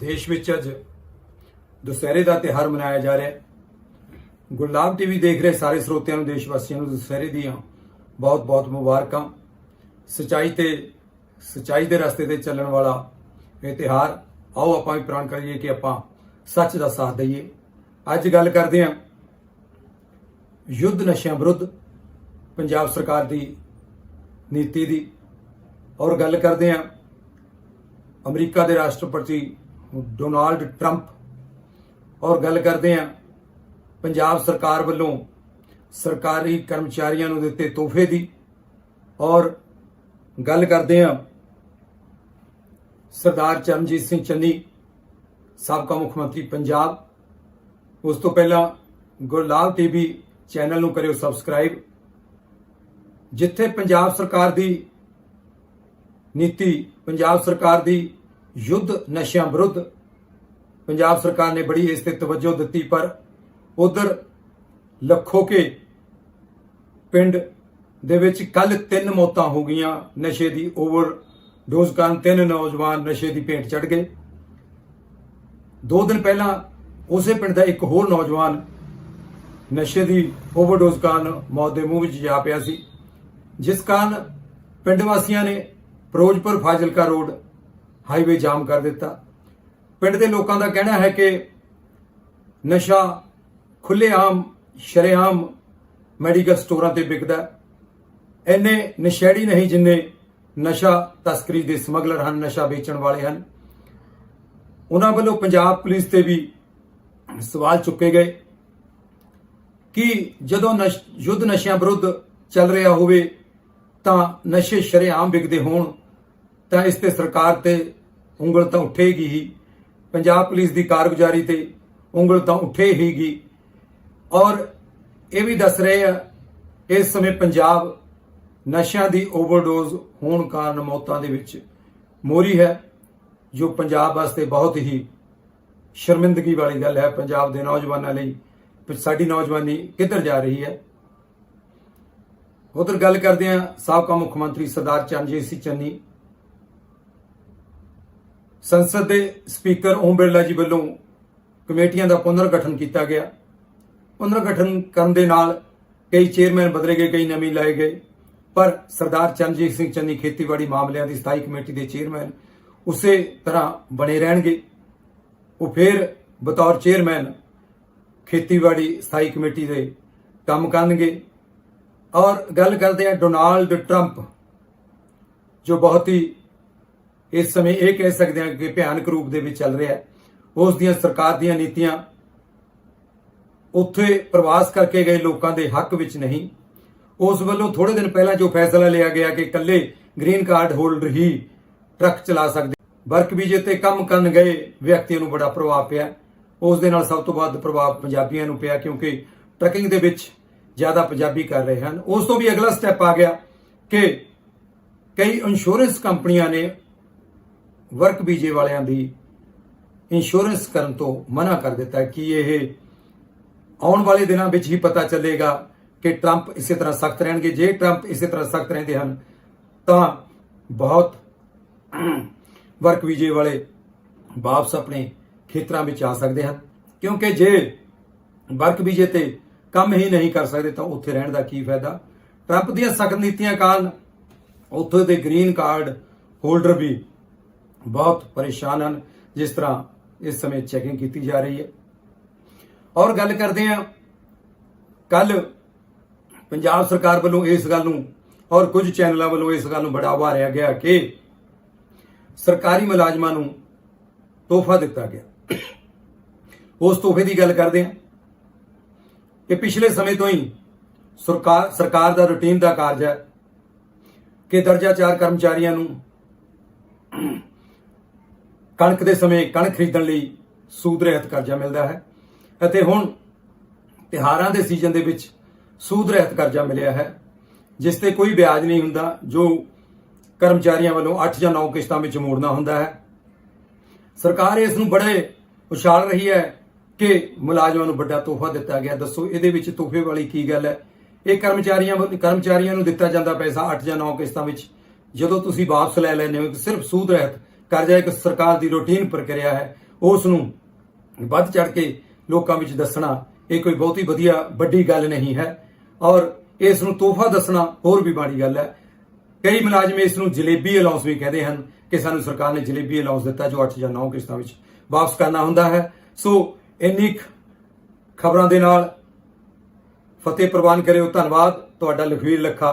ਦੇਸ਼ ਵਿੱਚ ਅੱਜ ਦੁਸਹਿਰੇ ਦਾ ਤਿਉਹਾਰ ਮਨਾਇਆ ਜਾ ਰਿਹਾ ਹੈ। ਗੁਰਲਾਬ ਟੀਵੀ ਦੇਖ ਰਹੇ ਸਾਰੇ ਸਰੋਤਿਆਂ ਨੂੰ ਦੇਸ਼ ਵਾਸੀਆਂ ਨੂੰ ਦੁਸਹਿਰੇ ਦੀਆਂ ਬਹੁਤ-ਬਹੁਤ ਮੁਬਾਰਕਾਂ। ਸਚਾਈ ਤੇ, ਸਚਾਈ ਦੇ ਰਸਤੇ ਤੇ ਚੱਲਣ ਵਾਲਾ ਇਹ ਤਿਉਹਾਰ, ਆਓ ਆਪਾਂ ਵੀ ਪ੍ਰਣ ਕਰੀਏ ਕਿ ਆਪਾਂ ਸੱਚ ਦਾ ਸਾਥ ਦਈਏ। ਅੱਜ ਗੱਲ ਕਰਦੇ ਹਾਂ ਯੁੱਧ ਨਸ਼ਿਆਂ ਵਿਰੁੱਧ, ਪੰਜਾਬ ਸਰਕਾਰ ਦੀ ਨੀਤੀ ਦੀ। ਔਰ ਗੱਲ ਕਰਦੇ ਹਾਂ ਅਮਰੀਕਾ ਦੇ ਰਾਸ਼ਟਰਪਤੀ ਡੋਨਾਲਡ ਟਰੰਪ ਔਰ ਗੱਲ ਕਰਦੇ ਹਾਂ ਪੰਜਾਬ ਸਰਕਾਰ ਵੱਲੋਂ ਸਰਕਾਰੀ ਕਰਮਚਾਰੀਆਂ ਨੂੰ ਦਿੱਤੇ ਤੋਹਫੇ ਦੀ ਔਰ ਗੱਲ ਕਰਦੇ ਹਾਂ ਸਰਦਾਰ ਚਰਨਜੀਤ ਸਿੰਘ ਚੰਨੀ, ਸਾਬਕਾ ਮੁੱਖ ਮੰਤਰੀ ਪੰਜਾਬ। ਉਸ ਤੋਂ ਪਹਿਲਾਂ ਗੁਰਲਾਲ ਟੀਵੀ ਚੈਨਲ ਨੂੰ ਕਰਿਓ ਸਬਸਕ੍ਰਾਈਬ, ਜਿੱਥੇ ਪੰਜਾਬ ਸਰਕਾਰ ਦੀ ਨੀਤੀ, ਪੰਜਾਬ ਸਰਕਾਰ ਦੀ ਯੁੱਧ ਨਸ਼ਿਆਂ ਵਿਰੁੱਧ ਪੰਜਾਬ ਸਰਕਾਰ ਨੇ ਬੜੀ ਇਸ ਤੇ ਤਵੱਜੋ ਦਿੱਤੀ, ਪਰ ਉਧਰ ਲੱਖੋ ਕੇ ਪਿੰਡ ਦੇ ਵਿੱਚ ਕੱਲ ਤਿੰਨ ਮੌਤਾਂ ਹੋ ਗਈਆਂ। ਨਸ਼ੇ ਦੀ ਓਵਰ ਡੋਜ਼ ਕਾਰਨ ਤਿੰਨ ਨੌਜਵਾਨ ਨਸ਼ੇ ਦੀ ਭੇਟ ਚੜ ਗਏ। ਦੋ ਦਿਨ ਪਹਿਲਾਂ ਉਸੇ ਪਿੰਡ ਦਾ ਇੱਕ ਹੋਰ ਨੌਜਵਾਨ ਨਸ਼ੇ ਦੀ ਓਵਰਡੋਜ਼ ਕਾਰਨ ਮੌਤ ਦੇ ਮੂੰਹ ਵਿੱਚ ਜਾ ਪਿਆ ਸੀ। ਜਿਸ ਕਾਰਨ ਪਿੰਡ ਵਾਸੀਆਂ ਨੇ Firozpur Fazilka road highway jam ਕਰ ਦਿੱਤਾ ਪਿੰਡ ਦੇ ਲੋਕਾਂ ਦਾ ਕਹਿਣਾ ਹੈ ਕਿ ਨਸ਼ਾ ਖੁੱਲ੍ਹੇਆਮ, ਸ਼ਰੇਆਮ ਮੈਡੀਕਲ ਸਟੋਰਾਂ ਤੇ ਵਿਕਦਾ ਹੈ। ਇੰਨੇ ਨਸ਼ੇੜੀ ਨਹੀਂ ਜਿੰਨੇ ਨਸ਼ਾ ਤਸਕਰੀ ਦੇ ਸਮਗਲਰ ਹਨ, ਨਸ਼ਾ ਵੇਚਣ ਵਾਲੇ ਹਨ ਉਹਨਾਂ ਵੱਲੋਂ ਪੰਜਾਬ ਪੁਲਿਸ ਤੇ ਵੀ ਸਵਾਲ ਚੁੱਕੇ ਗਏ ਕਿ ਜਦੋਂ ਨਸ਼, ਯੁੱਧ ਨਸ਼ਿਆਂ ਵਿਰੁੱਧ ਚੱਲ ਰਿਹਾ ਹੋਵੇ ਤਾਂ ਨਸ਼ੇ ਸ਼ਰੇਆਮ ਵਿਕਦੇ ਹੋਣ ਤਾਂ ਇਸ ਤੇ ਸਰਕਾਰ ਤੇ ਉਂਗਲ ਤਾਂ ਉੱਠੇਗੀ ਹੀ। ਪੰਜਾਬ ਪੁਲਿਸ ਦੀ ਕਾਰਗੁਜ਼ਾਰੀ ਤੇ ਉਂਗਲ ਤਾਂ ਉੱਠੇ ਉੱਠੇਗੀ ਔਰ ਇਹ ਵੀ ਦੱਸ ਰਹੇ ਆ, ਇਸ ਸਮੇਂ ਪੰਜਾਬ ਨਸ਼ਿਆਂ ਦੀ ਓਵਰਡੋਜ਼ ਹੋਣ ਕਾਰਨ ਮੌਤਾਂ ਦੇ ਵਿੱਚ ਮੋਰੀ ਹੈ, ਜੋ ਪੰਜਾਬ ਵਾਸਤੇ ਬਹੁਤ ਹੀ ਸ਼ਰਮਿੰਦਗੀ ਵਾਲੀ ਗੱਲ ਹੈ। ਪੰਜਾਬ ਦੇ ਨੌਜਵਾਨਾਂ ਲਈ ਵੀ ਸਾਡੀ ਨੌਜਵਾਨੀ ਕਿੱਧਰ ਜਾ ਰਹੀ ਹੈ? ਉਧਰ ਗੱਲ ਕਰਦੇ ਹਾਂ ਸਾਬਕਾ ਮੁੱਖ ਮੰਤਰੀ ਸਰਦਾਰ ਚਰਨਜੀਤ ਸਿੰਘ ਚੰਨੀ ਸੰਸਦ ਦੇ ਸਪੀਕਰ ਓਮ ਬਿਰਲਾ ਜੀ ਵੱਲੋਂ ਕਮੇਟੀਆਂ ਦਾ ਪੁਨਰ ਗਠਨ ਕੀਤਾ ਗਿਆ। ਪੁਨਰ ਗਠਨ ਕਰਨ ਦੇ ਨਾਲ ਕਈ ਚੇਅਰਮੈਨ ਬਦਲੇ ਗਏ, ਕਈ ਨਵੇਂ ਲਾਏ ਗਏ। ਪਰ ਸਰਦਾਰ ਚਰਨਜੀਤ ਸਿੰਘ ਚੰਨੀ ਖੇਤੀਬਾੜੀ ਮਾਮਲਿਆਂ ਦੀ ਸਥਾਈ ਕਮੇਟੀ ਦੇ ਚੇਅਰਮੈਨ ਉਸੇ ਤਰ੍ਹਾਂ ਬਣੇ ਰਹਿਣਗੇ। ਉਹ ਫਿਰ ਬਤੌਰ ਚੇਅਰਮੈਨ ਖੇਤੀਬਾੜੀ ਸਥਾਈ ਕਮੇਟੀ ਦੇ ਕੰਮ ਕਰਨਗੇ। ਔਰ ਗੱਲ ਕਰਦੇ ਆ ਡੋਨਾਲਡ ਟਰੰਪ, ਜੋ ਬਹੁਤ ਹੀ ਇਸ ਸਮੇਂ ਇਹ ਕਹਿ ਸਕਦੇ ਹਾਂ ਕਿ ਭਿਆਨਕ ਰੂਪ ਦੇ ਵਿੱਚ ਚੱਲ ਰਿਹਾ ਹੈ। ਉਸ ਦੀਆਂ ਸਰਕਾਰ ਦੀਆਂ ਨੀਤੀਆਂ ਉੱਥੇ ਪ੍ਰਵਾਸ ਕਰਕੇ ਗਏ ਲੋਕਾਂ ਦੇ ਹੱਕ ਵਿੱਚ ਨਹੀਂ। ਉਸ ਵੱਲੋਂ ਥੋੜੇ ਦਿਨ ਪਹਿਲਾਂ ਜੋ ਫੈਸਲਾ ਲਿਆ ਗਿਆ ਕਿ ਇਕੱਲੇ ਗ੍ਰੀਨ ਕਾਰਡ ਹੋਲਡਰ ਹੀ ਟਰੱਕ ਚਲਾ ਸਕਦੇ। ਵਰਕ ਵੀਜ਼ੇ ਤੇ ਕੰਮ ਕਰਨ ਗਏ ਵਿਅਕਤੀਆਂ ਨੂੰ ਬੜਾ ਪ੍ਰਭਾਵ ਪਿਆ। ਉਸ ਦੇ ਨਾਲ ਸਭ ਤੋਂ ਵੱਧ ਪ੍ਰਭਾਵ ਪੰਜਾਬੀਆਂ ਨੂੰ ਪਿਆ ਕਿਉਂਕਿ ਟਰੱਕਿੰਗ ਦੇ ਵਿੱਚ ਜ਼ਿਆਦਾ ਪੰਜਾਬੀ ਕਰ ਰਹੇ ਹਨ। ਉਸ ਤੋਂ ਵੀ ਅਗਲਾ ਸਟੈਪ ਆ ਗਿਆ ਕਿ ਕਈ ਇੰਸ਼ੋਰੈਂਸ ਕੰਪਨੀਆਂ ਨੇ ਵਰਕ ਵੀਜ਼ੇ ਵਾਲਿਆਂ ਦੀ ਇੰਸ਼ੋਰੈਂਸ ਕਰਨ ਤੋਂ ਮਨਾ ਕਰ ਦਿੱਤਾ ਕਿ ਇਹ ਆਉਣ ਵਾਲੇ ਦਿਨਾਂ ਵਿੱਚ ਹੀ ਪਤਾ ਚੱਲੇਗਾ ਕਿ ਟਰੰਪ ਇਸੇ ਤਰ੍ਹਾਂ ਸਖਤ ਰਹਿਣਗੇ। ਜੇ ਟਰੰਪ ਇਸੇ ਤਰ੍ਹਾਂ ਸਖਤ ਰਹਿੰਦੇ ਹਨ, ਤਾਂ ਬਹੁਤ ਵਰਕ ਵੀਜ਼ੇ ਵਾਲੇ ਵਾਪਸ ਆਪਣੇ ਖੇਤਰਾਂ ਵਿੱਚ ਆ ਸਕਦੇ ਹਨ। ਕਿਉਂਕਿ ਜੇ ਵਰਕ ਵੀਜ਼ੇ ਤੇ ਕੰਮ ਹੀ ਨਹੀਂ ਕਰ ਸਕਦੇ, ਤਾਂ ਉੱਥੇ ਰਹਿਣ ਦਾ ਕੀ ਫਾਇਦਾ? ਟਰੰਪ ਦੀਆਂ ਸਖਤ ਨੀਤੀਆਂ ਕਾਰਨ ਉੱਥੇ ਦੇ ਗ੍ਰੀਨ ਕਾਰਡ ਹੋਲਡਰ ਵੀ ਬਹੁਤ ਪਰੇਸ਼ਾਨ ਹਨ ਜਿਸ ਤਰ੍ਹਾਂ ਇਸ ਸਮੇਂ ਚੈਕਿੰਗ ਕੀਤੀ ਜਾ ਰਹੀ ਹੈ ਔਰ ਗੱਲ ਕਰਦੇ ਹਾਂ ਕੱਲ ਪੰਜਾਬ ਸਰਕਾਰ ਵੱਲੋਂ ਇਸ ਗੱਲ ਨੂੰ ਔਰ ਕੁਝ ਚੈਨਲਾਂ ਵੱਲੋਂ ਇਸ ਗੱਲ ਨੂੰ ਬੜਾਵਾ ਰਿਹਾ ਗਿਆ ਕਿ ਸਰਕਾਰੀ ਮੁਲਾਜ਼ਮਾਂ ਨੂੰ ਤੋਹਫਾ ਦਿੱਤਾ ਗਿਆ ਉਸ ਤੋਹਫੇ ਦੀ ਗੱਲ ਕਰਦੇ ਹਾਂ ਕਿ ਪਿਛਲੇ ਸਮੇਂ ਤੋਂ ਹੀ ਸਰਕਾਰ ਸਰਕਾਰ ਦਾ ਰੁਟੀਨ ਦਾ ਕਾਰਜ ਹੈ ਕਿ ਦਰਜਾ 4 ਕਰਮਚਾਰੀਆਂ ਨੂੰ ਕਣਕ ਦੇ ਸਮੇਂ ਕਣਕ ਖਰੀਦਣ ਲਈ ਸੂਦ ਰਹਿਤ ਕਰਜ਼ਾ ਮਿਲਦਾ ਹੈ ਅਤੇ ਹੁਣ ਤਿਹਾਰਾਂ ਦੇ ਸੀਜ਼ਨ ਦੇ ਵਿੱਚ ਸੂਦ ਰਹਿਤ ਕਰਜ਼ਾ ਮਿਲਿਆ ਹੈ, ਜਿਸ ਤੇ ਕੋਈ ਵਿਆਜ ਨਹੀਂ ਹੁੰਦਾ, ਜੋ ਕਰਮਚਾਰੀਆਂ ਵੱਲੋਂ 8 ਜਾਂ 9 ਕਿਸ਼ਤਾਂ ਵਿੱਚ ਮੋੜਨਾ ਹੁੰਦਾ ਹੈ। ਸਰਕਾਰ ਇਸ ਨੂੰ ਬੜੇ ਉਛਾਲ ਰਹੀ ਹੈ ਕਿ ਮੁਲਾਜ਼ਮਾਂ ਨੂੰ ਵੱਡਾ ਤੋਹਫਾ ਦਿੱਤਾ ਗਿਆ। ਦੱਸੋ, ਇਹਦੇ ਵਿੱਚ ਤੋਹਫੇ ਵਾਲੀ ਕੀ ਗੱਲ ਹੈ? ਇਹ ਕਰਮਚਾਰੀਆਂ ਵੱਲ- ਕਰਮਚਾਰੀਆਂ ਨੂੰ ਦਿੱਤਾ ਜਾਂਦਾ ਪੈਸਾ 8 ਜਾਂ 9 ਕਿਸ਼ਤਾਂ ਵਿੱਚ। ਜਦੋਂ ਤੁਸੀਂ ਵਾਪਸ ਲੈ ਲੈਂਦੇ ਹੋ, ਸਿਰਫ ਸੂਦ ਰਹਿਤ ਕਰਜ਼ਾ ਇੱਕ ਸਰਕਾਰ ਦੀ ਰੂਟੀਨ ਪ੍ਰਕਿਰਿਆ ਹੈ ਉਸ ਨੂੰ ਵੱਧ ਚੜ ਕੇ ਲੋਕਾਂ ਵਿੱਚ ਦੱਸਣਾ, ਇਹ ਕੋਈ ਬਹੁਤੀ ਵਧੀਆ, ਵੱਡੀ ਗੱਲ ਨਹੀਂ ਹੈ। ਔਰ ਇਸ ਨੂੰ ਤੋਹਫਾ ਦੱਸਣਾ ਹੋਰ ਵੀ ਮਾੜੀ ਗੱਲ ਹੈ। ਕਈ ਮੁਲਾਜ਼ਮ ਇਸ ਨੂੰ ਜਲੇਬੀ ਅਲਾਉਂਸ ਵੀ ਕਹਿੰਦੇ ਹਨ ਕਿ ਸਾਨੂੰ ਸਰਕਾਰ ਨੇ ਜਲੇਬੀ ਅਲਾਉਂਸ ਦਿੱਤਾ ਜੋ 8 ਜਾਂ 9 ਕਿਸ਼ਤਾਂ ਵਿੱਚ ਵਾਪਸ ਕਰਨਾ ਹੁੰਦਾ ਹੈ। ਸੋ ਇੰਨੀ ਖਬਰਾਂ ਦੇ ਨਾਲ ਫਤਿਹ ਪ੍ਰਵਾਨ ਕਰਿਓ। ਧੰਨਵਾਦ। ਤੁਹਾਡਾ ਲਖਵੀਰ ਲੱਖਾ